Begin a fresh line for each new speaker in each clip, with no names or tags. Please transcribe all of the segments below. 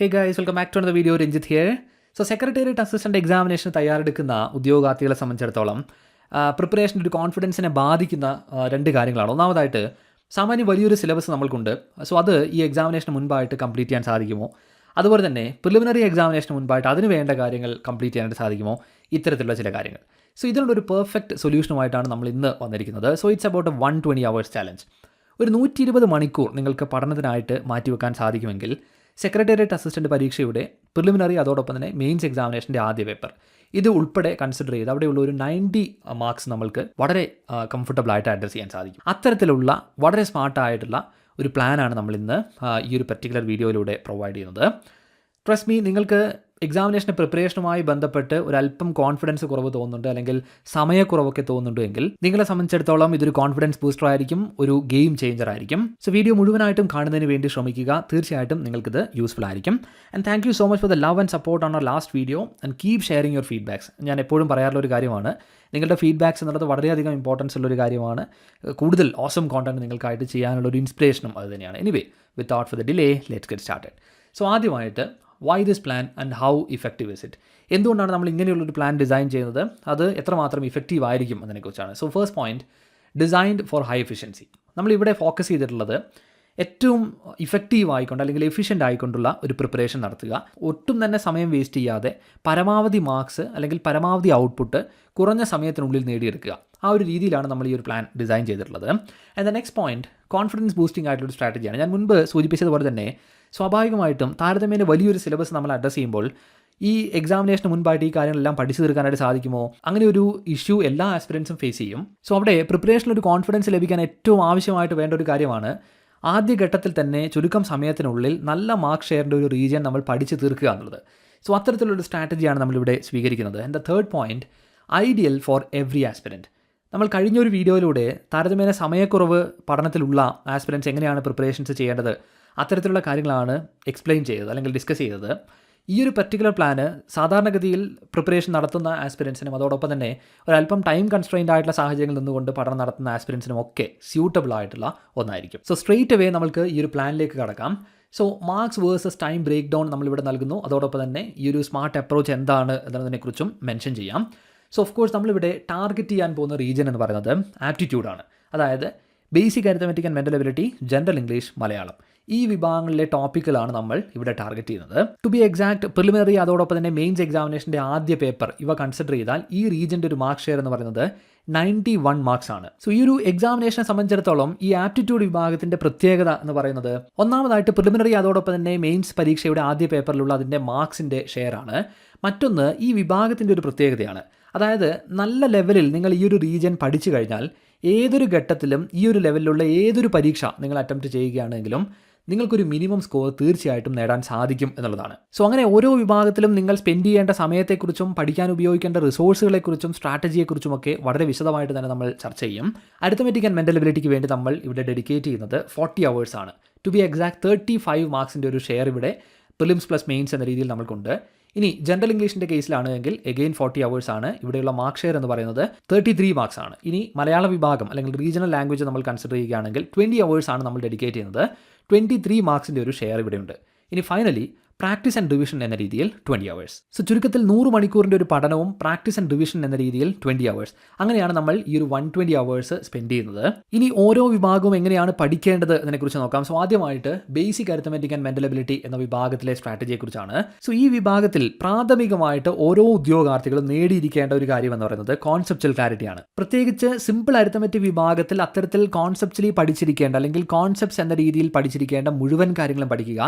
Hey guys welcome back to the video Ranjith here so secretariat assistant examination തയ്യാറെടുക്കുന്ന ഉദ്യോഗാർത്ഥികളെ സംബന്ധിച്ചിടത്തോളം പ്രിപ്പറേഷന്റെ ഒരു കോൺഫിഡൻസിനെ ബാധിക്കുന്ന രണ്ട് കാര്യങ്ങളാണ്. ഒന്നാമതായിട്ട് സാമാന്യം വലിയൊരു സിലബസ് നമ്മൾക്കുണ്ട്. സോ അത് ഈ എക്സാമിനേഷന് മുൻപായിട്ട് കംപ്ലീറ്റ് ചെയ്യാൻ സാധിക്കുമോ? അതുപോലെ തന്നെ പ്രിലിമിനറി എക്സാമിനേഷന് മുൻപായിട്ട് അതിന് വേണ്ട കാര്യങ്ങൾ കംപ്ലീറ്റ് ചെയ്യാനായിട്ട് സാധിക്കുമോ? ഇത്തരത്തിലുള്ള ചില കാര്യങ്ങൾ. സോ ഇതിനുള്ള ഒരു പെർഫെക്റ്റ് സൊല്യൂഷനുമായിട്ടാണ് നമ്മൾ ഇന്ന് വന്നിരിക്കുന്നത്. So it's about one twenty hours challenge ഒരു നൂറ്റി ഇരുപത് മണിക്കൂർ നിങ്ങൾക്ക് പഠനത്തിനായിട്ട് മാറ്റിവെക്കാൻ സാധിക്കുമെങ്കിൽ സെക്രട്ടേറിയറ്റ് അസിസ്റ്റന്റ് പരീക്ഷയുടെ പ്രിലിമിനറി അതോടൊപ്പം തന്നെ മെയിൻസ് എക്സാമിനേഷന്റെ ആദ്യ പേപ്പർ ഇത് ഉൾപ്പെടെ കൺസിഡർ ചെയ്ത് അവിടെയുള്ള ഒരു നയന്റി മാർക്സ് നമ്മൾക്ക് വളരെ കംഫർട്ടബിൾ ആയിട്ട് അഡ്രസ് ചെയ്യാൻ സാധിക്കും. അത്തരത്തിലുള്ള വളരെ സ്മാർട്ടായിട്ടുള്ള ഒരു പ്ലാനാണ് നമ്മൾ ഇന്ന് ഈ ഒരു പർട്ടിക്കുലർ വീഡിയോയിലൂടെ പ്രൊവൈഡ് ചെയ്യുന്നത്. ട്രസ്റ്റ് മീ നിങ്ങൾക്ക് എക്സാമിനേഷന്റെ പ്രിപ്പറേഷനുമായി ബന്ധപ്പെട്ട് ഒരു അല്പം കോൺഫിഡൻസ് കുറവ് തോന്നുന്നുണ്ട് അല്ലെങ്കിൽ സമയക്കുറവൊക്കെ തോന്നുന്നുണ്ട് എങ്കിൽ നിങ്ങളെ സംബന്ധിച്ചിടത്തോളം ഇതൊരു കോൺഫിഡൻസ് ബൂസ്റ്റർ ആയിരിക്കും ഒരു ഗെയിം ചേഞ്ചർ ആയിരിക്കും. സോ വീഡിയോ മുഴുവനായിട്ടും കാണുന്നതിന് വേണ്ടി ശ്രമിക്കുക. തീർച്ചയായിട്ടും നിങ്ങൾക്കിത് യൂസ്ഫുൾ ആയിരിക്കും. And thank you so much for the love and support on our last video and keep sharing your feedbacks ഞാൻ എപ്പോഴും പറയാറുള്ള ഒരു കാര്യമാണ് നിങ്ങളുടെ ഫീഡ്ബാക്സ് എന്നുള്ളത് വളരെയധികം ഇമ്പോർട്ടൻസ് ഉള്ള ഒരു കാര്യമാണ്. കൂടുതൽ ഓസം കോണ്ടന്റ് നിങ്ങൾക്കായിട്ട് ചെയ്യാനുള്ള ഒരു ഇൻസ്പിറേഷനും അത് തന്നെയാണ്. Anyway without for the delay let's get started so ആദ്യമായിട്ട് why this plan and how effective is it എന്തുകൊണ്ടാണ് നമ്മൾ ഇങ്ങനെയുള്ളൊരു പ്ലാൻ ഡിസൈൻ ചെയ്യുന്നത്? അത് എത്രമാത്രം ഇഫക്റ്റീവ് ആയിരിക്കും അതിനെക്കുറിച്ചാണ് so first point designed for high efficiency നമ്മളിവിടെ ഫോക്കസ് ചെയ്തിട്ടുള്ളത് ഏറ്റവും ഇഫക്റ്റീവ് ആയിക്കൊണ്ട് അല്ലെങ്കിൽ എഫിഷ്യന്റ് ആയിക്കൊണ്ടുള്ള ഒരു പ്രിപ്പറേഷൻ നടത്തുക. ഒട്ടും തന്നെ സമയം വേസ്റ്റ് ചെയ്യാതെ പരമാവധി മാർക്സ് അല്ലെങ്കിൽ പരമാവധി ഔട്ട്പുട്ട് കുറഞ്ഞ സമയത്തിനുള്ളിൽ നേടിയെടുക്കുക. ആ ഒരു രീതിയിലാണ് നമ്മൾ ഈ ഒരു പ്ലാൻ ഡിസൈൻ ചെയ്തിട്ടുള്ളത്. And the next point confidence boosting ആയിട്ടുള്ള സ്ട്രാറ്റജിയാണ് ഞാൻ മുൻപ് സൂചിപ്പിച്ചതുപോലെ തന്നെ സ്വാഭാവികമായിട്ടും താരതമ്യേന വലിയൊരു സിലബസ് നമ്മൾ അഡ്രസ്സ് ചെയ്യുമ്പോൾ ഈ എക്സാമിനേഷന് മുൻപായിട്ട് ഈ കാര്യങ്ങളെല്ലാം പഠിച്ചു തീർക്കാനായിട്ട് സാധിക്കുമോ? അങ്ങനെ ഒരു ഇഷ്യൂ എല്ലാ ആസ്പിറൻസും ഫേസ് ചെയ്യും. സോ അവിടെ പ്രിപ്പറേഷനിൽ ഒരു കോൺഫിഡൻസ് ലഭിക്കാൻ ഏറ്റവും ആവശ്യമായിട്ട് വേണ്ട ഒരു കാര്യമാണ് ആദ്യഘട്ടത്തിൽ തന്നെ ചുരുക്കം സമയത്തിനുള്ളിൽ നല്ല മാർക്ക് ഷെയറിന്റെ ഒരു റീജിയൻ നമ്മൾ പഠിച്ചു തീർക്കുക എന്നുള്ളത്. സോ അത്തരത്തിലുള്ള സ്ട്രാറ്റജിയാണ് നമ്മളിവിടെ സ്വീകരിക്കുന്നത്. The third point ideal for every aspirant നമ്മൾ കഴിഞ്ഞ ഒരു വീഡിയോയിലൂടെ താരതമ്യേന സമയക്കുറവ് പഠനത്തിലുള്ള ആസ്പിരൻസ് എങ്ങനെയാണ് പ്രിപ്പറേഷൻസ് ചെയ്യേണ്ടത്? അത്തരത്തിലുള്ള കാര്യങ്ങളാണ് എക്സ്പ്ലെയിൻ ചെയ്തത് അല്ലെങ്കിൽ ഡിസ്കസ് ചെയ്തത്. ഈ ഒരു പർട്ടിക്കുലർ പ്ലാന് സാധാരണഗതിയിൽ പ്രിപ്പറേഷൻ നടത്തുന്ന ആസ്പിരൻസിനും അതോടൊപ്പം തന്നെ ഒരല്പം ടൈം കൺസ്ട്രെയിൻഡ് ആയിട്ടുള്ള സാഹചര്യങ്ങളിൽ നിന്നുകൊണ്ട് പഠനം നടത്തുന്ന ആസ്പിരൻസിനും ഒക്കെ സ്യൂട്ടബിൾ ആയിട്ടുള്ള ഒന്നായിരിക്കും. സോ സ്ട്രെയിറ്റ് അവേ നമുക്ക് ഈ ഒരു പ്ലാനിലേക്ക് കടക്കാം. So marks versus time break down നമ്മളിവിടെ നൽകുന്നു. അതോടൊപ്പം തന്നെ ഈ ഒരു സ്മാർട്ട് അപ്രോച്ച് എന്താണ് എന്നതിനെക്കുറിച്ചും മെൻഷൻ ചെയ്യാം. സോ ഓഫ് കോഴ്സ് നമ്മളിവിടെ ടാർഗറ്റ് ചെയ്യാൻ പോകുന്ന റീജിയൻ എന്ന് പറയുന്നത് ആപ്റ്റിറ്റ്യൂഡാണ് അതായത് basic arithmetic and mental ability general English Malayalam ഈ വിഭാഗങ്ങളിലെ ടോപ്പിക്കുകളാണ് നമ്മൾ ഇവിടെ ടാർഗറ്റ് ചെയ്യുന്നത്. ടു ബി എക്സാക്ട് പ്രിലിമിനറി അതോടൊപ്പം തന്നെ മെയിൻസ് എക്സാമിനേഷന്റെ ആദ്യ പേപ്പർ ഇവ കൺസിഡർ ചെയ്താൽ ഈ റീജിയന്റെ ഒരു മാർക്ക് ഷെയർ എന്ന് പറയുന്നത് നയന്റി വൺ മാർക്സ് ആണ്. സോ ഈ ഒരു എക്സാമിനേഷനെ സംബന്ധിച്ചിടത്തോളം ഈ ആപ്റ്റിറ്റ്യൂഡ് വിഭാഗത്തിന്റെ പ്രത്യേകത എന്ന് പറയുന്നത് ഒന്നാമതായിട്ട് പ്രിലിമിനറി അതോടൊപ്പം തന്നെ മെയിൻസ് പരീക്ഷയുടെ ആദ്യ പേപ്പറിലുള്ള അതിന്റെ മാർക്സിന്റെ ഷെയർ ആണ്. മറ്റൊന്ന് ഈ വിഭാഗത്തിന്റെ ഒരു പ്രത്യേകതയാണ്. അതായത് നല്ല ലെവലിൽ നിങ്ങൾ ഈ ഒരു റീജിയൻ പഠിച്ചു കഴിഞ്ഞാൽ ഏതൊരു ഘട്ടത്തിലും ഈ ഒരു ലെവലിലുള്ള ഏതൊരു പരീക്ഷ നിങ്ങൾ അറ്റംപ്റ്റ് ചെയ്യുകയാണെങ്കിലും നിങ്ങൾക്കൊരു മിനിമം സ്കോർ തീർച്ചയായിട്ടും നേടാൻ സാധിക്കും എന്നുള്ളതാണ്. സോ അങ്ങനെ ഓരോ വിഭാഗത്തിലും നിങ്ങൾ സ്പെൻഡ് ചെയ്യേണ്ട സമയത്തെക്കുറിച്ചും പഠിക്കാൻ ഉപയോഗിക്കേണ്ട റിസോഴ്സുകളെക്കുറിച്ചും സ്ട്രാറ്റജിയെക്കുറിച്ചും ഒക്കെ വളരെ വിശദമായിട്ട് തന്നെ നമ്മൾ ചർച്ച ചെയ്യും. അരിത്തമെറ്റിക് ആൻഡ് മെന്റൽ എബിലിറ്റിക്ക് വേണ്ടി നമ്മൾ ഇവിടെ ഡെഡിക്കേറ്റ് ചെയ്യുന്നത് ഫോർട്ടി അവേഴ്സ് ആണ്. To be exact thirty five മാർക്സിന്റെ ഒരു ഷെയർ ഇവിടെ പ്രിലിംസ് പ്ലസ് മെയിൻസ് എന്ന രീതിയിൽ നമ്മൾക്കുണ്ട്. ഇനി ജനറൽ ഇംഗ്ലീഷിന്റെ കേസിലാണ് എങ്കിൽ എഗെയിൻ ഫോർട്ടി അവേഴ്സ് ആണ്. ഇവിടെയുള്ള മാർക്ക് ഷെയർ എന്ന് പറയുന്നത് തേർട്ടി ത്രീ മാർക്സ് ആണ്. ഇനി മലയാള വിഭാഗം അല്ലെങ്കിൽ റീജിയണൽ ലാംഗ്വേജ് നമ്മൾ കൺസിഡർ ചെയ്യുകയാണെങ്കിൽ ട്വന്റി അവേഴ്സ് ആണ് നമ്മൾ ഡെഡിക്കേറ്റ് ചെയ്യുന്നത്. ട്വന്റി ത്രീ മാർക്സിന്റെ ഒരു ഷെയർ ഇവിടെയുണ്ട്. ഇനി ഫൈനലി പ്രാക്ടീസ് ആൻഡ് റിവിഷൻ എന്ന രീതിയിൽ ട്വന്റി അവേഴ്സ് സോ ചുരുക്കത്തിൽ നൂറ് മണിക്കൂറിന്റെ ഒരു പഠനവും പ്രാക്ടീസ് ആൻഡ് റിവിഷൻ എന്ന രീതിയിൽ ട്വന്റി അവേഴ്സ് അങ്ങനെയാണ് നമ്മൾ ഈ ഒരു വൺ ട്വന്റി അവേഴ്സ് സ്പെൻഡ് ചെയ്യുന്നത്. ഇനി ഓരോ വിഭാഗവും എങ്ങനെയാണ് പഠിക്കേണ്ടത് എന്നതിനെക്കുറിച്ച് നോക്കാം. സോ ആദ്യമായിട്ട് basic arithmetic and mental ability എന്ന വിഭാഗത്തിലെ സ്ട്രാറ്റജിയെക്കുറിച്ചാണ്. സോ ഈ വിഭാഗത്തിൽ പ്രാഥമികമായിട്ട് ഓരോ ഉദ്യോഗാർത്ഥികളും നേടിയിരിക്കേണ്ട ഒരു കാര്യം എന്ന് പറയുന്നത് കോൺസെപ്റ്റൽ ക്ലാരിറ്റിയാണ് പ്രത്യേകിച്ച് സിമ്പിൾ അരിത്തമെറ്റിക് വിഭാഗത്തിൽ അത്തരത്തിൽ കോൺസെപ്റ്റ്ലി പഠിച്ചിരിക്കേണ്ട അല്ലെങ്കിൽ കോൺസെപ്റ്റ്സ് എന്ന രീതിയിൽ പഠിച്ചിരിക്കേണ്ട മുഴുവൻ കാര്യങ്ങളും പഠിക്കുക.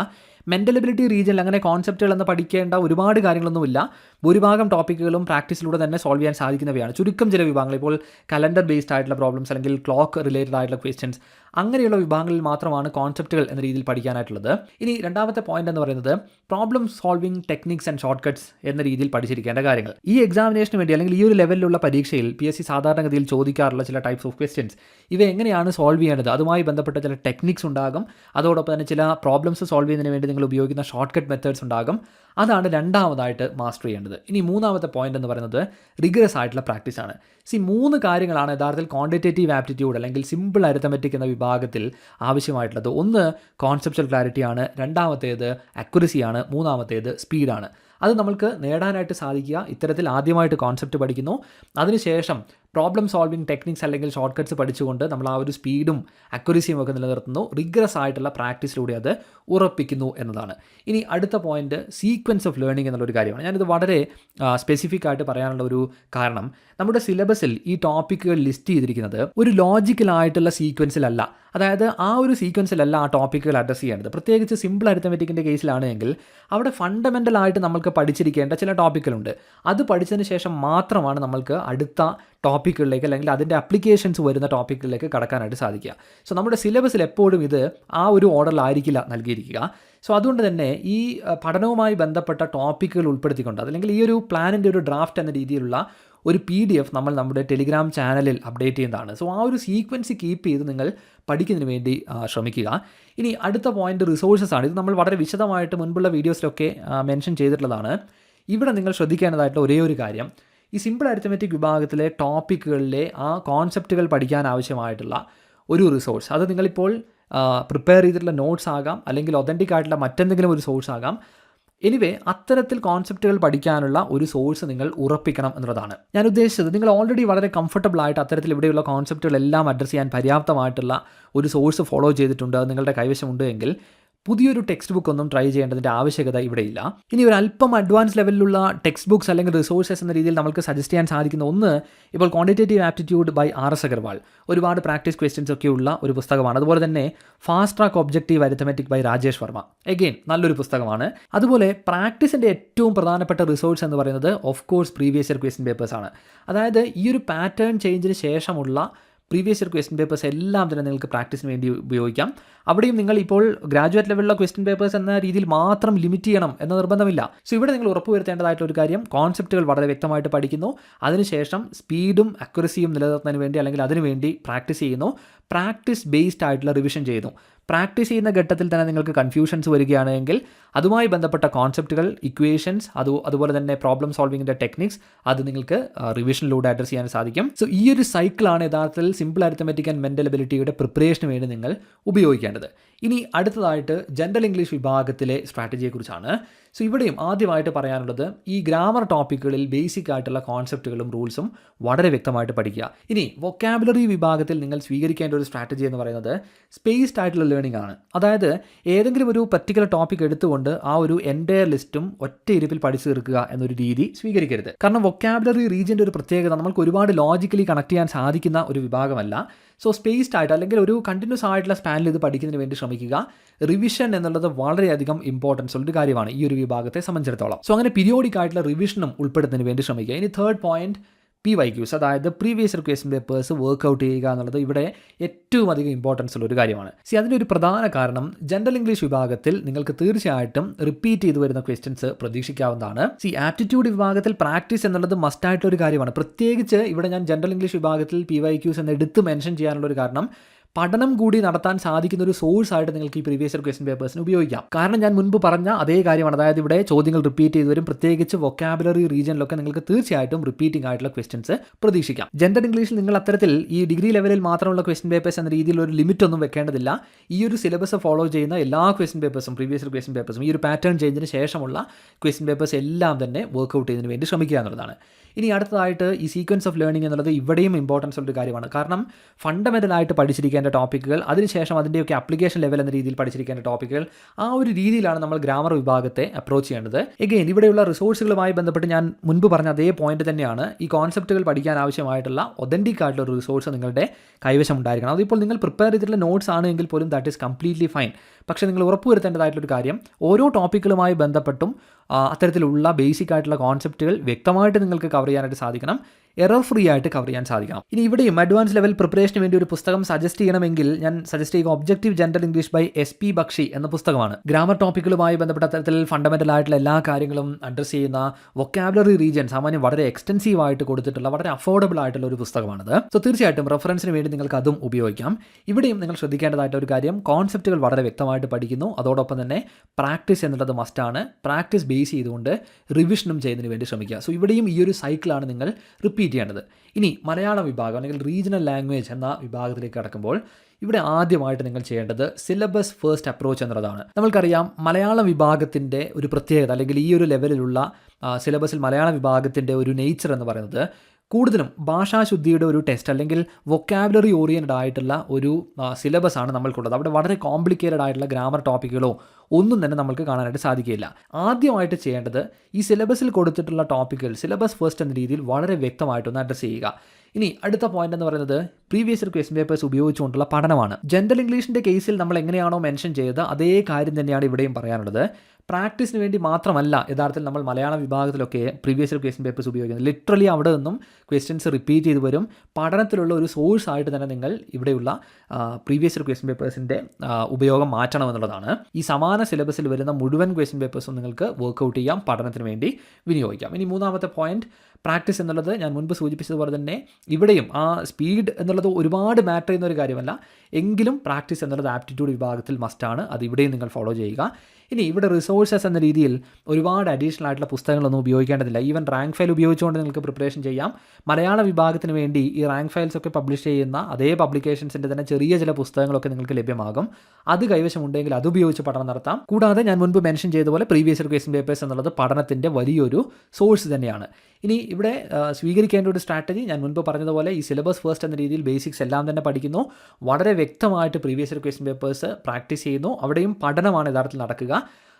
മെന്റൽ എബിലിറ്റി റീജിയനിൽ അങ്ങനെ കോൺസെപ്റ്റുകൾ എന്ന് പഠിക്കേണ്ട ഒരുപാട് കാര്യങ്ങളൊന്നുമില്ല. ഭൂരിഭാഗം ടോപ്പിക്കുകളും പ്രാക്ടീസിലൂടെ തന്നെ സോൾവ് ചെയ്യാൻ സാധിക്കുന്നവയാണ്. ചുരുക്കം ചില വിഭാഗങ്ങൾ. ഇപ്പോൾ കലണ്ടർ ബേസ്ഡ് ആയിട്ടുള്ള പ്രോബ്ലംസ് അല്ലെങ്കിൽ ക്ലോക്ക് റിലേറ്റഡ് ആയിട്ടുള്ള ക്വസ്റ്റ്യൻസ് അങ്ങനെയുള്ള വിഭാഗങ്ങളിൽ മാത്രമാണ് കോൺസെപ്റ്റുകൾ എന്ന രീതിയിൽ പഠിക്കാനായിട്ടുള്ളത്. ഇനി രണ്ടാമത്തെ പോയിന്റ് എന്ന് പറയുന്നത് problem solving techniques and shortcuts എന്ന രീതിയിൽ പഠിച്ചിരിക്കേണ്ട കാര്യങ്ങൾ. ഈ എക്സാമിനേഷന് വേണ്ടി അല്ലെങ്കിൽ ഈ ഒരു ലെവലിലുള്ള പരീക്ഷയിൽ പി എസ് സി സാധാരണഗതിയിൽ ചോദിക്കാറുള്ള ചില ടൈപ്സ് ഓഫ് ക്വസ്റ്റ്യൻസ് ഇവ എങ്ങനെയാണ് സോൾവ് ചെയ്യേണ്ടത്? അതുമായി ബന്ധപ്പെട്ട ചില ടെക്നിക്സ് ഉണ്ടാകും. അതോടൊപ്പം തന്നെ ചില പ്രോബ്ലംസ് സോൾവ് ചെയ്യുന്നതിന് വേണ്ടി നിങ്ങൾ ഉപയോഗിക്കുന്ന ഷോർട്ട് കട്ട് മെത്തേഡ്സ് ഉണ്ടാകും. അതാണ് രണ്ടാമതായിട്ട് മാസ്റ്റർ ചെയ്യേണ്ടത്. ഇനി മൂന്നാമത്തെ പോയിന്റ് എന്ന് പറയുന്നത് റിഗ്രസ് ആയിട്ടുള്ള പ്രാക്ടീസാണ് സി മൂന്ന് കാര്യങ്ങളാണ് യഥാർത്ഥത്തിൽ ക്വാണ്ടിറ്റേറ്റീവ് ആപ്റ്റിറ്റ്യൂഡ് അല്ലെങ്കിൽ സിമ്പിൾ അരിത്തമെറ്റിക് എന്ന വിഭാഗത്തിൽ ആവശ്യമായിട്ടുള്ളത്. ഒന്ന് കോൺസെപ്റ്റൽ ക്ലാരിറ്റിയാണ് രണ്ടാമത്തേത് അക്യുറസിയാണ് മൂന്നാമത്തേത് സ്പീഡാണ് അത് നമ്മൾക്ക് നേടാനായിട്ട് സാധിക്കുക. ഇത്തരത്തിൽ ആദ്യമായിട്ട് കോൺസെപ്റ്റ് പഠിക്കുന്നു. അതിനുശേഷം പ്രോബ്ലം സോൾവിങ് ടെക്നിക്സ് അല്ലെങ്കിൽ ഷോർട്ട് കട്ട്സ് പഠിച്ചുകൊണ്ട് നമ്മൾ ആ ഒരു സ്പീഡും അക്യുറസിയും ഒക്കെ നിലനിർത്തുന്നു. റിഗ്രസ് ആയിട്ടുള്ള പ്രാക്ടീസിലൂടെ അത് ഉറപ്പിക്കുന്നു എന്നതാണ്. ഇനി അടുത്ത പോയിന്റ് സീക്വൻസ് ഓഫ് ലേണിംഗ് എന്നുള്ളൊരു കാര്യമാണ്. ഞാനിത് വളരെ സ്പെസിഫിക് ആയിട്ട് പറയാനുള്ള ഒരു കാരണം. നമ്മുടെ സിലബസിൽ ഈ ടോപ്പിക്കുകൾ ലിസ്റ്റ് ചെയ്തിരിക്കുന്നത് ഒരു ലോജിക്കലായിട്ടുള്ള സീക്വൻസിലല്ല അതായത് ആ ഒരു സീക്വൻസിലല്ല ആ ടോപ്പിക്കുകൾ അഡ്രസ്സ് ചെയ്യേണ്ടത്. പ്രത്യേകിച്ച് സിമ്പിൾ അരിത്തമെറ്റിക്കിന്റെ കേസിലാണെങ്കിൽ അവിടെ ഫണ്ടമെന്റൽ ആയിട്ട് നമ്മൾക്ക് പഠിച്ചിരിക്കേണ്ട ചില ടോപ്പിക്കുകളുണ്ട് അത് പഠിച്ചതിന് ശേഷം മാത്രമാണ് നമ്മൾക്ക് അടുത്ത ടോപ്പിക്കുകളിലേക്ക് അല്ലെങ്കിൽ അതിന്റെ അപ്ലിക്കേഷൻസ് വരുന്ന ടോപ്പിക്കുകളിലേക്ക് കടക്കാനായിട്ട് സാധിക്കുക. സോ നമ്മുടെ സിലബസിൽ എപ്പോഴും ഇത് ആ ഒരു ഓർഡറിലായിരിക്കില്ല നൽകിയിരിക്കുക. സോ അതുകൊണ്ട് തന്നെ ഈ പഠനവുമായി ബന്ധപ്പെട്ട ടോപ്പിക്കുകൾ ഉൾപ്പെടുത്തിക്കൊണ്ട് അല്ലെങ്കിൽ ഈ ഒരു പ്ലാനിന്റെ ഒരു ഡ്രാഫ്റ്റ് എന്ന രീതിയിലുള്ള ഒരു പി ഡി എഫ് നമ്മൾ നമ്മുടെ ടെലിഗ്രാം ചാനലിൽ അപ്ഡേറ്റ് ചെയ്യുന്നതാണ്. സോ ആ ഒരു സീക്വൻസ് കീപ്പ് ചെയ്ത് നിങ്ങൾ പഠിക്കുന്നതിന് വേണ്ടി ശ്രമിക്കുക. ഇനി അടുത്ത പോയിന്റ് റിസോഴ്സസ് ആണ്. ഇത് നമ്മൾ വളരെ വിശദമായിട്ട് മുൻപുള്ള വീഡിയോസിലൊക്കെ മെൻഷൻ ചെയ്തിട്ടുള്ളതാണ്. ഇവിടെ നിങ്ങൾ ശ്രദ്ധിക്കേണ്ടതായിട്ടുള്ള ഒരേ ഒരു കാര്യം. ഈ സിമ്പിൾ അരിത്തമെറ്റിക് വിഭാഗത്തിലെ ടോപ്പിക്കുകളിലെ ആ കോൺസെപ്റ്റുകൾ പഠിക്കാൻ ആവശ്യമായിട്ടുള്ള ഒരു റിസോഴ്സ് അത് നിങ്ങളിപ്പോൾ പ്രിപ്പയർ ചെയ്തിട്ടുള്ള നോട്ട്സ് ആകാം അല്ലെങ്കിൽ ഒതന്റിക് ആയിട്ടുള്ള മറ്റെന്തെങ്കിലും ഒരു സോഴ്സ് ആകാം. എനിവേ അത്തരത്തിൽ കോൺസെപ്റ്റുകൾ പഠിക്കാനുള്ള ഒരു സോഴ്സ് നിങ്ങൾ ഉറപ്പിക്കണം എന്നുള്ളതാണ് ഞാൻ ഉദ്ദേശിച്ചത് നിങ്ങൾ ഓൾറെഡി വളരെ കംഫർട്ടബിൾ ആയിട്ട് അത്തരത്തിൽ ഇവിടെയുള്ള കോൺസെപ്റ്റുകളെല്ലാം അഡ്രസ്സ് ചെയ്യാൻ പര്യാപ്തമായിട്ടുള്ള ഒരു സോഴ്സ് ഫോളോ ചെയ്തിട്ടുണ്ട് അത് നിങ്ങളുടെ കൈവശമുണ്ട് എങ്കിൽ പുതിയൊരു ടെക്സ്റ്റ് ബുക്ക് ഒന്നും ട്രൈ ചെയ്യേണ്ടതിന്റെ ആവശ്യകത ഇവിടെയില്ല. ഇനി ഒരു അല്പം അഡ്വാൻസ് ലെവലിലുള്ള ടെക്സ്റ്റ് ബുക്സ് അല്ലെങ്കിൽ റിസോഴ്സസ് എന്ന രീതിയിൽ നമുക്ക് സജസ്റ്റ് ചെയ്യാൻ സാധിക്കുന്ന ഒന്ന് ഇപ്പോൾ quantitative aptitude by R S Agarwal ഒരുപാട് പ്രാക്ടീസ് ക്വസ്റ്റ്യൻസ് ഒക്കെ ഉള്ള ഒരു പുസ്തകമാണ്. അതുപോലെ തന്നെ fast track objective arithmetic by Rajesh Verma again നല്ലൊരു പുസ്തകമാണ്. അതുപോലെ പ്രാക്ടീസിന്റെ ഏറ്റവും പ്രധാനപ്പെട്ട റിസോഴ്സ് എന്ന് പറയുന്നത് of course previous year question പേപ്പേഴ്സാണ് അതായത് ഈ ഒരു പാറ്റേൺ ചേഞ്ചിന് ശേഷമുള്ള പ്രീവിയസ് ഇയർ ക്വസ്റ്റ്യൻ പേപ്പേഴ്സ് എല്ലാം തന്നെ നിങ്ങൾക്ക് പ്രാക്ടീസിന് വേണ്ടി ഉപയോഗിക്കാം. അവിടെയും നിങ്ങൾ ഇപ്പോൾ ഗ്രാജുവേറ്റ് ലെവലിലുള്ള ക്വസ്റ്റ്യൻ പേപ്പേഴ്സ് എന്ന രീതിയിൽ മാത്രം ലിമിറ്റ് ചെയ്യണം എന്ന നിർബന്ധമില്ല. സോ ഇവിടെ നിങ്ങൾ ഉറപ്പുവരുത്തേണ്ടതായിട്ടുള്ള ഒരു കാര്യം കോൺസെപ്റ്റുകൾ വളരെ വ്യക്തമായിട്ട് പഠിക്കുന്നു. അതിനുശേഷം സ്പീഡും അക്യുറസിയും നിലനിർത്തുന്നതിന് വേണ്ടി അല്ലെങ്കിൽ അതിനുവേണ്ടി പ്രാക്ടീസ് ചെയ്യുന്നു. പ്രാക്ടീസ് ബേസ്ഡ് ആയിട്ടുള്ള റിവിഷൻ ചെയ്തു. പ്രാക്ടീസ് ചെയ്യുന്ന ഘട്ടത്തിൽ തന്നെ നിങ്ങൾക്ക് കൺഫ്യൂഷൻസ് വരികയാണെങ്കിൽ അതുമായി ബന്ധപ്പെട്ട കോൺസെപ്റ്റുകൾ ഇക്വേഷൻസ് അത് അതുപോലെ തന്നെ പ്രോബ്ലം സോൾവിങ്ങിന്റെ ടെക്നിക്സ് അത് നിങ്ങൾക്ക് റിവിഷനിലൂടെ അഡ്രസ് ചെയ്യാൻ സാധിക്കും. സോ ഈ ഒരു സൈക്കിളാണ് യഥാർത്ഥത്തിൽ സിമ്പിൾ അരിത്തമെറ്റിക് ആൻഡ് മെന്റൽ എബിലിറ്റിയുടെ പ്രിപ്പറേഷന് വേണ്ടി നിങ്ങൾ ഉപയോഗിക്കേണ്ടത്. ഇനി അടുത്തതായിട്ട് ജനറൽ ഇംഗ്ലീഷ് വിഭാഗത്തിലെ സ്ട്രാറ്റജിയെക്കുറിച്ചാണ് സോ ഇവിടെയും ആദ്യമായിട്ട് പറയാനുള്ളത് ഈ ഗ്രാമർ ടോപ്പിക്കുകളിൽ ബേസിക് ആയിട്ടുള്ള കോൺസെപ്റ്റുകളും റൂൾസും വളരെ വ്യക്തമായിട്ട് പഠിക്കുക. ഇനി വൊക്കാബുലറി വിഭാഗത്തിൽ നിങ്ങൾ സ്വീകരിക്കേണ്ട ഒരു സ്ട്രാറ്റജി എന്ന് പറയുന്നത് സ്പേസ്ഡ് ആയിട്ടുള്ള ലേണിംഗ് ആണ്. അതായത് ഏതെങ്കിലും ഒരു പർട്ടിക്കുലർ ടോപ്പിക് എടുത്തുകൊണ്ട് ആ ഒരു എന്റയർ ലിസ്റ്റും ഒറ്റ ഇരിപ്പിൽ പഠിച്ചു തീർക്കുക എന്നൊരു രീതി സ്വീകരിക്കരുത്. കാരണം വൊക്കാബുലറി റീജിയന്റെ ഒരു പ്രത്യേകത നമ്മൾക്ക് ഒരുപാട് ലോജിക്കലി കണക്ട് ചെയ്യാൻ സാധിക്കുന്ന ഒരു വിഭാഗമല്ല. സോ സ്പേസ്ഡ് ആയിട്ട് അല്ലെങ്കിൽ ഒരു കണ്ടിന്യൂസ് ആയിട്ടുള്ള സ്പാനിൽ ഇത് പഠിക്കുന്നതിന് വേണ്ടി ശ്രമിക്കുക. റിവിഷൻ എന്നുള്ളത് വളരെയധികം ഇമ്പോർട്ടൻസ് ഉള്ളൊരു കാര്യമാണ്. ഈ ഒരു വിഭാഗത്തെ സംബന്ധിച്ചിടത്തോളം. സോ അങ്ങനെ പീരിയോഡിക് ആയിട്ടുള്ള റിവിഷനും ഉൾപ്പെടുത്തുന്നതിന് വേണ്ടി ശ്രമിക്കുക. ഇനി third point P Y Qs അതായത് previous request papers work out ചെയ്യുക എന്നുള്ളത് ഇവിടെ ഏറ്റവും അധികം ഇമ്പോർട്ടൻസ് ഉള്ള ഒരു കാര്യമാണ്. സി അതിന്റെ ഒരു പ്രധാന കാരണം ജനറൽ ഇംഗ്ലീഷ് വിഭാഗത്തിൽ നിങ്ങൾക്ക് തീർച്ചയായിട്ടും റിപ്പീറ്റ് ചെയ്തു വരുന്ന ക്വസ്റ്റ്യൻസ് പ്രതീക്ഷിക്കാവുന്നതാണ്. സി ആപ്റ്റിറ്റ്യൂഡ് വിഭാഗത്തിൽ പ്രാക്ടീസ് എന്നുള്ളത് മസ്റ്റ് ആയിട്ടുള്ള ഒരു കാര്യമാണ്. പ്രത്യേകിച്ച് ഇവിടെ ഞാൻ ജനറൽ ഇംഗ്ലീഷ് വിഭാഗത്തിൽ പി വൈ ക്യൂസ് എന്ന് എടുത്ത് മെൻഷൻ ചെയ്യാനുള്ള ഒരു കാരണം പഠനം കൂടി നടത്താൻ സാധിക്കുന്ന ഒരു സോഴ്സ് ആയിട്ട് നിങ്ങൾക്ക് ഈ പ്രീവിയസ് ഇയർ ക്വസ്റ്റൻ പേപ്പേഴ്സിന് ഉപയോഗിക്കാം. കാരണം ഞാൻ മുൻപ് പറഞ്ഞ അതേ കാര്യമാണ്. അതായത് ഇവിടെ ചോദ്യങ്ങൾ റിപ്പീറ്റ് ചെയ്ത് വരും. പ്രത്യേകിച്ച് വൊക്കാബുലറി റീജിയനിലൊക്കെ നിങ്ങൾക്ക് തീർച്ചയായിട്ടും റിപ്പീറ്റിംഗ് ആയിട്ടുള്ള ക്വസ്റ്റൻസ് പ്രതീക്ഷിക്കാം. ജെൻഡർ ഇംഗ്ലീഷിൽ നിങ്ങൾ അത്തരത്തിൽ ഈ ഡിഗ്രി ലെവലിൽ മാത്രമുള്ള ക്വസ്റ്റൻ പേപ്പേഴ്സ് എന്ന രീതിയിൽ ഒരു ലിമിറ്റ് ഒന്നും വെക്കേണ്ടതില്ല. ഈ ഒരു സിലബസ് ഫോളോ ചെയ്യുന്ന എല്ലാ ക്വസ്റ്റൻ പേപ്പേഴ്സും പ്രീവിയസ് ഇയർ ക്വസ്റ്റൻ പേപ്പേഴ്സും ഈ ഒരു പാറ്റേൺ ചേഞ്ചിന് ശേഷമുള്ള ക്വസ്റ്റൻ പേപ്പേഴ്സ് എല്ലാം തന്നെ വർക്ക്ഔട്ട് ചെയ്യുന്നതിന് വേണ്ടി ശ്രമിക്കുക എന്നുള്ളതാണ്. ഇനി അടുത്തതായിട്ട് ഈ സീക്വൻസ് ഓഫ് ലേണിംഗ് എന്നുള്ളത് ഇവിടെയും ഇമ്പോർട്ടൻസ് ഉള്ള കാര്യമാണ്. കാരണം ഫണ്ടമെന്റലായിട്ട് പഠിച്ചിരിക്കേണ്ട ടോപ്പിക്കുകൾ അതിനുശേഷം അതിന്റെയൊക്കെ അപ്ലിക്കേഷൻ ലെവൽ എന്ന രീതിയിൽ പഠിച്ചിരിക്കേണ്ട ടോപ്പിക്കുകൾ ആ ഒരു രീതിയിലാണ് നമ്മൾ ഗ്രാമർ വിഭാഗത്തെ അപ്രോച്ച് ചെയ്യേണ്ടത്. എഗെയിൻ ഇവിടെയുള്ള റിസോഴ്സുകളുമായി ബന്ധപ്പെട്ട് ഞാൻ മുൻപ് പറഞ്ഞ അതേ പോയിന്റ് തന്നെയാണ്. ഈ കോൺസെപ്റ്റുകൾ പഠിക്കാൻ ആവശ്യമായിട്ടുള്ള ഒതന്റിക് ആയിട്ടുള്ള റിസോഴ്സ് നിങ്ങളുടെ കൈവശം ഉണ്ടായിരിക്കണം. അതിപ്പോൾ നിങ്ങൾ പ്രിപ്പയർ ചെയ്തിട്ടുള്ള നോട്ട്സ് ആണെങ്കിൽ പോലും ദാറ്റ് ഈസ് കംപ്ലീറ്റ്ലി ഫൈൻ പക്ഷേ നിങ്ങൾ ഉറപ്പുവരുത്തേണ്ടതായിട്ടുള്ളൊരു കാര്യം ഓരോ ടോപ്പിക്കുകളുമായി ബന്ധപ്പെട്ടും അത്തരത്തിലുള്ള ബേസിക് ആയിട്ടുള്ള കോൺസെപ്റ്റുകൾ വ്യക്തമായിട്ട് നിങ്ങൾക്ക് കവർ ചെയ്യാനായിട്ട് സാധിക്കണം. എറർ ഫ്രീ ആയിട്ട് കവർ ചെയ്യാൻ സാധിക്കണം. ഇനി ഇവിടെയും അഡ്വാൻസ് ലെവൽ പ്രിപ്പറേഷന് വേണ്ടി ഒരു പുസ്തകം സജസ്റ്റ് ചെയ്യണമെങ്കിൽ ഞാൻ സജസ്റ്റ് ചെയ്യുക objective general English by S P Bakshi എന്ന പുസ്തകമാണ്. ഗ്രാമർ ടോപ്പിക്കുകളുമായി ബന്ധപ്പെട്ട തരത്തിൽ ഫണ്ടമെന്റൽ ആയിട്ടുള്ള എല്ലാ കാര്യങ്ങളും അഡ്രസ് ചെയ്യുന്ന വൊക്കാബുലറി റീജിയൻ സാമാന്യം വളരെ എക്സ്റ്റൻസീവ് ആയിട്ട് കൊടുത്തിട്ടുള്ള വളരെ അഫോർഡബിൾ ആയിട്ടുള്ള ഒരു പുസ്തകമാണത്. സോ തീർച്ചയായിട്ടും റെഫറൻസിന് വേണ്ടി നിങ്ങൾക്ക് അതും ഉപയോഗിക്കാം. ഇവിടെയും നിങ്ങൾ ശ്രദ്ധിക്കേണ്ടതായിട്ട് ഒരു കാര്യം കോൺസെപ്റ്റുകൾ വളരെ വ്യക്തമായിട്ട് പഠിക്കുന്നു. അതോടൊപ്പം തന്നെ പ്രാക്ടീസ് എന്നുള്ളത് മസ്റ്റാണ് പ്രാക്ടീസ് ബേസ് ചെയ്തുകൊണ്ട് റിവിഷനും ചെയ്യുന്നതിന് വേണ്ടി ശ്രമിക്കുക. സോ ഇവിടെയും ഈ ഒരു സൈക്കിളാണ് നിങ്ങൾ ചെയ്യേണ്ടത്. ഇനി മലയാളം വിഭാഗം അല്ലെങ്കിൽ റീജിയണൽ ലാംഗ്വേജ് എന്ന വിഭാഗത്തിലേക്ക് കടക്കുമ്പോൾ ഇവിടെ ആദ്യമായിട്ട് നിങ്ങൾ ചെയ്യേണ്ടത് സിലബസ് ഫസ്റ്റ് അപ്രോച്ച് എന്നുള്ളതാണ്. നമ്മൾക്കറിയാം മലയാള വിഭാഗത്തിന്റെ ഒരു പ്രത്യേകത അല്ലെങ്കിൽ ഈ ഒരു ലെവലിലുള്ള സിലബസിൽ മലയാള വിഭാഗത്തിന്റെ ഒരു നേച്ചർ എന്ന് പറയുന്നത് കൂടുതലും ഭാഷാശുദ്ധിയുടെ ഒരു ടെസ്റ്റ് അല്ലെങ്കിൽ വൊക്കാബുലറി ഓറിയന്റഡ് ആയിട്ടുള്ള ഒരു സിലബസ് ആണ് നമ്മൾക്കുള്ളത്. അവിടെ വളരെ കോംപ്ലിക്കേറ്റഡ് ആയിട്ടുള്ള ഗ്രാമർ ടോപ്പിക്കുകളോ ഒന്നും തന്നെ നമുക്ക് കാണാനായിട്ട് സാധിക്കില്ല ആദ്യമായിട്ട് ചെയ്യേണ്ടത് ഈ സിലബസിൽ കൊടുത്തിട്ടുള്ള ടോപ്പിക്കുകൾ സിലബസ് ഫസ്റ്റ് എന്ന രീതിയിൽ വളരെ വ്യക്തമായിട്ടൊന്ന് അഡ്രസ്സ് ചെയ്യുക. ഇനി അടുത്ത പോയിന്റ് എന്ന് പറയുന്നത് പ്രീവിയസ് ഇയർ ക്വസ്റ്റ്യൻ പേപ്പേഴ്സ് ഉപയോഗിച്ചുകൊണ്ടുള്ള പഠനമാണ്. ജനറൽ ഇംഗ്ലീഷിന്റെ കേസിൽ നമ്മൾ എങ്ങനെയാണോ മെൻഷൻ ചെയ്തത് അതേ കാര്യം തന്നെയാണ് ഇവിടെയും പറയാനുള്ളത്. പ്രാക്ടീസിന് വേണ്ടി മാത്രമല്ല യഥാർത്ഥത്തിൽ നമ്മൾ മലയാള വിഭാഗത്തിലൊക്കെ പ്രീവിയസ് ഇയർ ക്വസ്റ്റ്യൻ പേപ്പേഴ്സ് ഉപയോഗിക്കുന്നത്. ലിറ്ററലി അവിടെ നിന്നും ക്വസ്റ്റ്യൻസ് റിപ്പീറ്റ് ചെയ്ത് വരും. പഠനത്തിലുള്ള ഒരു സോഴ്സ് ആയിട്ട് തന്നെ നിങ്ങൾ ഇവിടെയുള്ള പ്രീവിയസ് ഇയർ ക്വസ്റ്റ്യൻ പേപ്പേഴ്സിന്റെ ഉപയോഗം മാറ്റണമെന്നുള്ളതാണ് ഈ സമാന സിലബസിൽ വരുന്ന മുഴുവൻ ക്വസ്റ്റ്യൻ പേപ്പേഴ്സും നിങ്ങൾക്ക് വർക്കൗട്ട് ചെയ്യാം. പഠനത്തിന് വേണ്ടി വിനിയോഗിക്കാം. ഇനി മൂന്നാമത്തെ പോയിന്റ് പ്രാക്ടീസ് എന്നുള്ളത് ഞാൻ മുൻപ് സൂചിപ്പിച്ചതുപോലെ തന്നെ ഇവിടെയും ആ സ്പീഡ് എന്നുള്ളത് ഒരുപാട് മാറ്റർ ചെയ്യുന്ന ഒരു കാര്യമല്ല. എങ്കിലും പ്രാക്ടീസ് എന്നുള്ളത് ആപ്റ്റിറ്റ്യൂഡ് വിഭാഗത്തിൽ മസ്റ്റാണ് അത് ഇവിടെയും നിങ്ങൾ ഫോളോ ചെയ്യുക. ഇനി ഇവിടെ റിസോഴ്സസ് എന്ന രീതിയിൽ ഒരുപാട് അഡീഷണൽ ആയിട്ടുള്ള പുസ്തകങ്ങളൊന്നും ഉപയോഗിക്കേണ്ടതില്ല. ഈവൻ റാങ്ക് ഫയൽ ഉപയോഗിച്ചുകൊണ്ട് നിങ്ങൾക്ക് പ്രിപ്പറേഷൻ ചെയ്യാം. മലയാള വിഭാഗത്തിന് വേണ്ടി ഈ റാങ്ക് ഫയൽസ് ഒക്കെ പബ്ലിഷ് ചെയ്യുന്ന അതേ പബ്ലിക്കേഷൻസിന്റെ തന്നെ ചെറിയ ചില പുസ്തകങ്ങളൊക്കെ നിങ്ങൾക്ക് ലഭ്യമാകും. അത് കൈവശം ഉണ്ടെങ്കിൽ അത് ഉപയോഗിച്ച് പഠനം നടത്താം. കൂടാതെ ഞാൻ മുൻപ് മെൻഷൻ ചെയ്ത പോലെ പ്രീവിയസ് ഇയർ ക്വസ്റ്റ്യൻ പേപ്പേഴ്സ് എന്നുള്ളത് പഠനത്തിന്റെ വലിയൊരു സോഴ്സ് തന്നെയാണ്. ഇനി ഇവിടെ സ്വീകരിക്കേണ്ട ഒരു സ്ട്രാറ്റജി ഞാൻ മുൻപ് പറഞ്ഞതുപോലെ ഈ സിലബസ് ഫസ്റ്റ് എന്ന രീതിയിൽ ബേസിക്സ് എല്ലാം തന്നെ പഠിക്കുന്നു. വളരെ വ്യക്തമായിട്ട് previous year question papers practice ചെയ്യുന്നു. അവിടെയും പഠനമാണ് യഥാർത്ഥത്തിൽ നടക്കുക.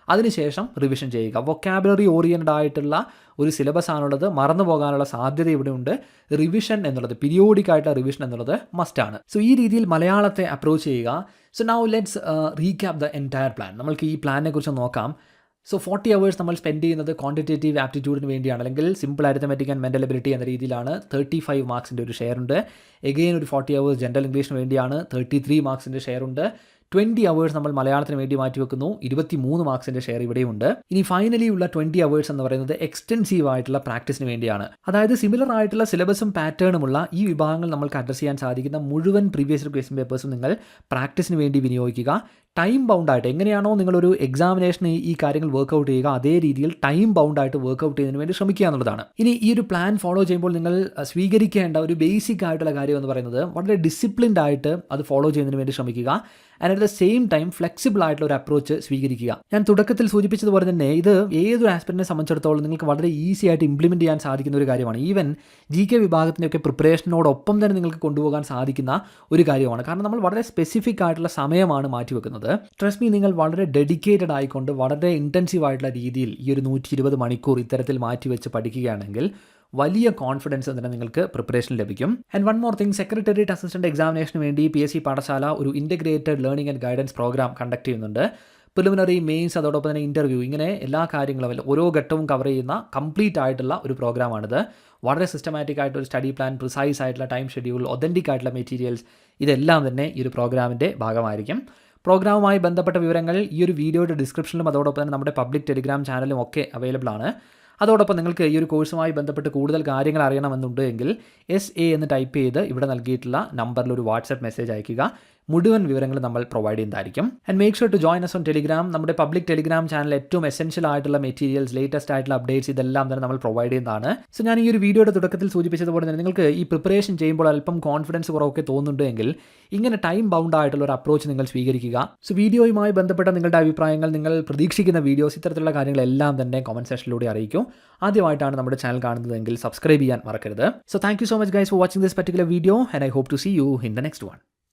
അതിനുശേഷം റിവിഷൻ ചെയ്യുക. വൊക്കാബുലറി ഓറിയന്റഡ് ആയിട്ടുള്ള ഒരു സിലബസ് ആണുള്ളത്. മറന്നു പോകാനുള്ള സാധ്യത ഇവിടെ ഉണ്ട് റിവിഷൻ എന്നുള്ളത് പീരിയോഡിക് ആയിട്ടുള്ള റിവിഷൻ എന്നുള്ളത് മസ്റ്റ് ആണ്. സോ ഈ രീതിയിൽ മലയാളത്തെ അപ്രോച്ച് ചെയ്യുക. So now let's recap the entire plan നമ്മൾക്ക് ഈ പ്ലാനിനെ കുറിച്ച് നോക്കാം. സോ ഫോർട്ടി അവേഴ്സ് നമ്മൾ സ്പെൻഡ് ചെയ്യുന്നത് ക്വാണ്ടിറ്റേറ്റീവ് ആപ്റ്റിറ്റ്യൂഡിന് വേണ്ടിയാണ്. അല്ലെങ്കിൽ simple arithmetic and mental ability എന്ന രീതിയിലാണ്. തേർട്ടി ഫൈവ് മാർക്സിന്റെ ഒരു ഷെയർ ഉണ്ട്. എഗെയിൻ ഒരു ഫോർട്ടി അവേഴ്സ് ജനറൽ ഇംഗ്ലീഷിന് വേണ്ടിയാണ്. തേർട്ടി ത്രീ മാർക്സിന്റെ ഷെയർ ഉണ്ട്. ട്വന്റി അവേഴ്സ് നമ്മൾ മലയാളത്തിന് വേണ്ടി മാറ്റി വെക്കുന്നു. ഇരുപത്തി മൂന്ന് മാർക്സിന്റെ ഷെയർ ഇവിടെയുണ്ട് ഇനി ഫൈനലി ഉള്ള ട്വന്റി അവേഴ്സ് എന്ന് പറയുന്നത് എക്സ്റ്റെൻസീവ് ആയിട്ടുള്ള പ്രാക്ടീസിന് വേണ്ടിയാണ്. അതായത് സിമിലർ ആയിട്ടുള്ള സിലബസും പാറ്റേണുമുള്ള ഈ വിഭാഗങ്ങൾ നമ്മൾക്ക് അഡ്രസ് ചെയ്യാൻ സാധിക്കുന്ന മുഴുവൻ പ്രീവിയസ് ക്വസ്റ്റ്യൻ പേപ്പേഴ്സും നിങ്ങൾ പ്രാക്ടീസിന് വേണ്ടി വിനിയോഗിക്കുക. ടൈം ബൗണ്ടായിട്ട് എങ്ങനെയാണോ നിങ്ങളൊരു എക്സാമിനേഷന് ഈ കാര്യങ്ങൾ വർക്കൗട്ട് ചെയ്യുക അതേ രീതിയിൽ ടൈം ബൗണ്ടായിട്ട് വർക്കൗട്ട് ചെയ്യുന്നതിന് വേണ്ടി ശ്രമിക്കുക എന്നുള്ളതാണ്. ഇനി ഈ ഒരു പ്ലാൻ ഫോളോ ചെയ്യുമ്പോൾ നിങ്ങൾ സ്വീകരിക്കേണ്ട ഒരു ബേസിക് ആയിട്ടുള്ള കാര്യം എന്ന് പറയുന്നത് വളരെ ഡിസിപ്ലിൻഡ് ആയിട്ട് അത് ഫോളോ ചെയ്യുന്നതിന് വേണ്ടി ശ്രമിക്കുക. And at the same time flexible ആയിട്ടുള്ള ഒരു അപ്രോച്ച് സ്വീകരിക്കുക. ഞാൻ തുടക്കത്തിൽ സൂചിപ്പിച്ചതുപോലെ തന്നെ ഇത് ഏതൊരു ആസ്പെക്റ്റിനെ സംബന്ധിച്ചിടത്തോളം നിങ്ങൾക്ക് വളരെ ഈസി ആയിട്ട് ഇംപ്ലിമെന്റ് ചെയ്യാൻ സാധിക്കുന്ന ഒരു കാര്യമാണ്. ഈവൻ ജി കെ വിഭാഗത്തിന്റെയൊക്കെ പ്രിപ്പറേഷനോടൊപ്പം തന്നെ നിങ്ങൾക്ക് കൊണ്ടുപോകാൻ സാധിക്കുന്ന ഒരു കാര്യമാണ്. കാരണം നമ്മൾ വളരെ സ്പെസിഫിക് ആയിട്ടുള്ള സമയമാണ് മാറ്റിവെക്കുന്നത്. ട്രസ്റ്റ് മീ നിങ്ങൾ വളരെ ഡെഡിക്കേറ്റഡ് ആയിക്കൊണ്ട് വളരെ ഇന്റൻസീവ് ആയിട്ടുള്ള രീതിയിൽ ഈ ഒരു നൂറ്റി ഇരുപത് മണിക്കൂർ ഇത്തരത്തിൽ മാറ്റിവെച്ച് പഠിക്കുകയാണെങ്കിൽ വലിയ കോൺഫിഡൻസ് തന്നെ നിങ്ങൾക്ക് പ്രിപ്പറേഷൻ ലഭിക്കും. And one more thing secretariat assistant എക്സാമിനേഷന് വേണ്ടി പി എസ് സി പാഠശാല ഒരു integrated learning and guidance program conduct ചെയ്യുന്നുണ്ട്. പ്രിലിമിനറി മെയിൻസ് അതോടൊപ്പം തന്നെ ഇന്റർവ്യൂ ഇങ്ങനെ എല്ലാ കാര്യങ്ങളും ഓരോ ഘട്ടവും കവർ ചെയ്യുന്ന കംപ്ലീറ്റ് ആയിട്ടുള്ള ഒരു പ്രോഗ്രാമാണിത് വളരെ സിസ്റ്റമാറ്റിക് ആയിട്ട് ഒരു സ്റ്റഡി പ്ലാൻ പ്രിസൈസ് ആയിട്ടുള്ള ടൈം ഷെഡ്യൂൾ ഒതന്റിക് ആയിട്ടുള്ള മെറ്റീരിയൽസ് ഇതെല്ലാം തന്നെ ഈ ഒരു പ്രോഗ്രാമിന്റെ ഭാഗമായിരിക്കും. പ്രോഗ്രാമുമായി ബന്ധപ്പെട്ട വിവരങ്ങൾ ഈ ഒരു വീഡിയോയുടെ ഡിസ്ക്രിപ്ഷനിലും അതോടൊപ്പം തന്നെ നമ്മുടെ പബ്ലിക് ടെലിഗ്രാം ചാനലും ഒക്കെ അവൈലബിൾ ആണ്. അതോടൊപ്പം നിങ്ങൾക്ക് ഈ ഒരു കോഴ്സുമായി ബന്ധപ്പെട്ട് കൂടുതൽ കാര്യങ്ങൾ അറിയണമെന്നുണ്ടെങ്കിൽ എസ് എ എന്ന് ടൈപ്പ് ചെയ്ത് ഇവിടെ നൽകിയിട്ടുള്ള നമ്പറിൽ ഒരു വാട്സപ്പ് മെസ്സേജ് അയക്കുക മുഴുവൻ വിവരങ്ങൾ നമ്മൾ പ്രൊവൈഡ് ചെയ്യുന്നതായിരിക്കും. And make sure to join us on Telegram നമ്മുടെ പബ്ലിക് ടെലിഗ്രാം ചാനൽ ഏറ്റവും എസെൻഷ്യൽ ആയിട്ടുള്ള മെറ്റീരിയൽസ് ലേറ്റസ്റ്റ് ആയിട്ടുള്ള അപ്ഡേറ്റ്സ് ഇതെല്ലാം തന്നെ നമ്മൾ പ്രൊവൈഡ് ചെയ്യുന്നതാണ്. സോ ഞാൻ ഈ ഒരു വീഡിയോയുടെ തുടക്കത്തിൽ സൂചിപ്പിച്ചതുപോലെ തന്നെ നിങ്ങൾക്ക് ഈ പ്രിപ്പറേഷൻ ചെയ്യുമ്പോൾ അല്പം കോൺഫിഡൻസ് കുറവൊക്കെ തോന്നുന്നുണ്ടെങ്കിൽ ഇങ്ങനെ ടൈം ബൗണ്ട് ആയിട്ടുള്ള ഒരു അപ്രോച്ച് നിങ്ങൾ സ്വീകരിക്കുക. സോ വീഡിയോയുമായി ബന്ധപ്പെട്ട നിങ്ങളുടെ അഭിപ്രായങ്ങൾ നിങ്ങൾ പ്രതീക്ഷിക്കുന്ന വീഡിയോസ് ഇത്തരത്തിലുള്ള കാര്യങ്ങളെല്ലാം തന്നെ കമന്റ് സെക്ഷനിലൂടെ അറിയിക്കും. ആദ്യമായിട്ടാണ് നമ്മുടെ ചാനൽ കാണുന്നതെങ്കിൽ സബ്സ്ക്രൈബ് ചെയ്യാൻ മറക്കരുത്. So thank so much guys for watching this particular video and I hope to see you in the next one